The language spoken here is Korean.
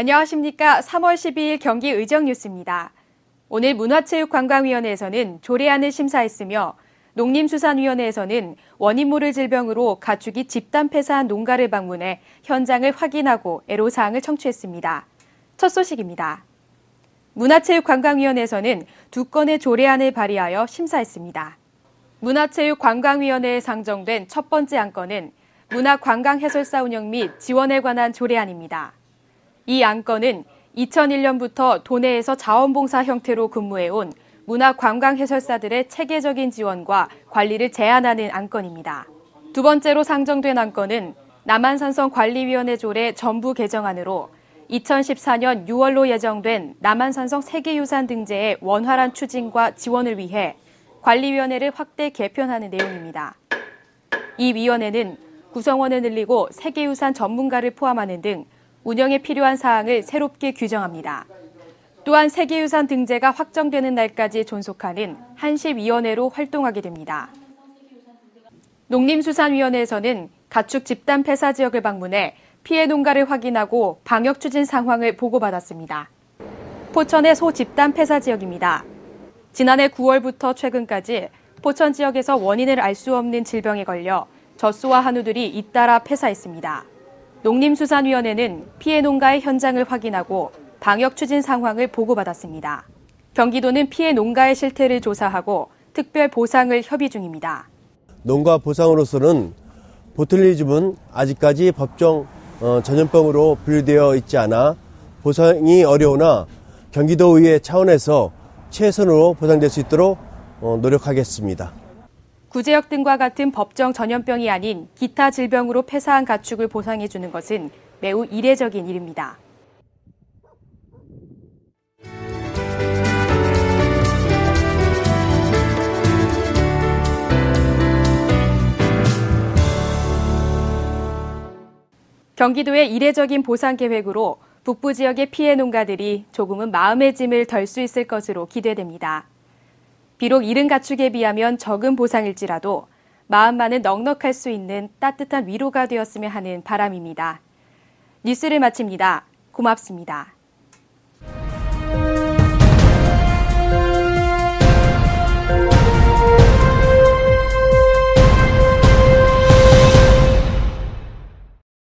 안녕하십니까. 3월 12일 경기 의정 뉴스입니다. 오늘 문화체육관광위원회에서는 조례안을 심사했으며 농림수산위원회에서는 원인 모를 질병으로 가축이 집단 폐사한 농가를 방문해 현장을 확인하고 애로사항을 청취했습니다. 첫 소식입니다. 문화체육관광위원회에서는 두 건의 조례안을 발의하여 심사했습니다. 문화체육관광위원회에 상정된 첫 번째 안건은 문화관광해설사 운영 및 지원에 관한 조례안입니다. 이 안건은 2001년부터 도내에서 자원봉사 형태로 근무해온 문화관광해설사들의 체계적인 지원과 관리를 제한하는 안건입니다. 두 번째로 상정된 안건은 남한산성 관리위원회 조례 전부 개정안으로 2014년 6월로 예정된 남한산성 세계유산 등재의 원활한 추진과 지원을 위해 관리위원회를 확대 개편하는 내용입니다. 이 위원회는 구성원을 늘리고 세계유산 전문가를 포함하는 등 운영에 필요한 사항을 새롭게 규정합니다. 또한 세계유산 등재가 확정되는 날까지 존속하는 한시위원회로 활동하게 됩니다. 농림수산위원회에서는 가축 집단 폐사 지역을 방문해 피해 농가를 확인하고 방역 추진 상황을 보고받았습니다. 포천의 소 집단 폐사 지역입니다. 지난해 9월부터 최근까지 포천 지역에서 원인을 알 수 없는 질병에 걸려 젖소와 한우들이 잇따라 폐사했습니다. 농림수산위원회는 피해 농가의 현장을 확인하고 방역 추진 상황을 보고받았습니다. 경기도는 피해 농가의 실태를 조사하고 특별 보상을 협의 중입니다. 농가 보상으로서는 보틀리즘은 아직까지 법정 어, 전염병으로 분류되어 있지 않아 보상이 어려우나 경기도의회 차원에서 최선으로 보상될 수 있도록 어, 노력하겠습니다. 구제역 등과 같은 법정 전염병이 아닌 기타 질병으로 폐사한 가축을 보상해 주는 것은 매우 이례적인 일입니다. 경기도의 이례적인 보상 계획으로 북부 지역의 피해 농가들이 조금은 마음의 짐을 덜 수 있을 것으로 기대됩니다. 비록 잃은 가축에 비하면 적은 보상일지라도 마음만은 넉넉할 수 있는 따뜻한 위로가 되었으면 하는 바람입니다. 뉴스를 마칩니다. 고맙습니다.